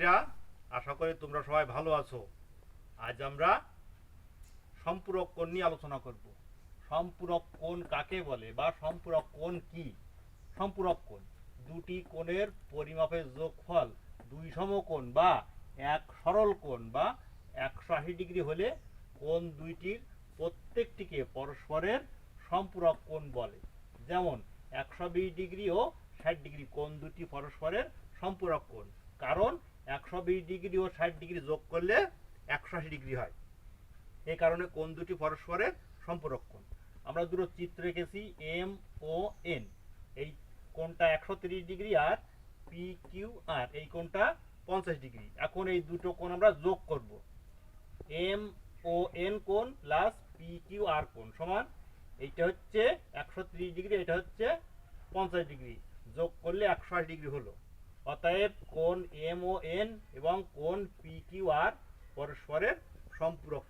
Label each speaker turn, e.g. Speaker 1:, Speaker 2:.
Speaker 1: শিক্ষার্থীরা, আশা করি তোমরা সবাই ভালো আছো। আজ আমরা সম্পূরক কোণ নিয়ে আলোচনা করব। সম্পূরক কোণ কাকে বলে বা সম্পূরক কোণ কি? সম্পূরক কোণ, দুটি কোণের পরিমাপের যোগফল দুই সমকোণ বা এক সরল কোণ বা একশো আশি ডিগ্রি হলে কোণ দুইটির প্রত্যেকটিকে পরস্পরের সম্পূরক কোণ বলে। যেমন, একশো বিশ ডিগ্রি ও ষাট ডিগ্রি কোণ দুটি পরস্পরের সম্পূরক কোণ। কারণ একশো বিশ ডিগ্রি ও ষাট ডিগ্রি যোগ করলে একশো আশি ডিগ্রি হয়। এই কারণে কোন দুটি পরস্পরের সম্পূরক? কোণ আমরা দুটো চিত্র রেখেছি এম ও এন। এই কোনটা একশো তিরিশ ডিগ্রি আর পি কিউ আর এই কোনটা পঞ্চাশ ডিগ্রি। এখন এই দুটো কোণ আমরা যোগ করব। এম ও এন কোণ প্লাস পি কিউ আর কোণ সমান এইটা হচ্ছে একশো ডিগ্রি, এটা হচ্ছে পঞ্চাশ ডিগ্রি। যোগ করলে একশো আশি ডিগ্রি হলো। অতএব কোন এম ও এন এবং কোন পি কিউ আর পরস্পরের সম্পূরক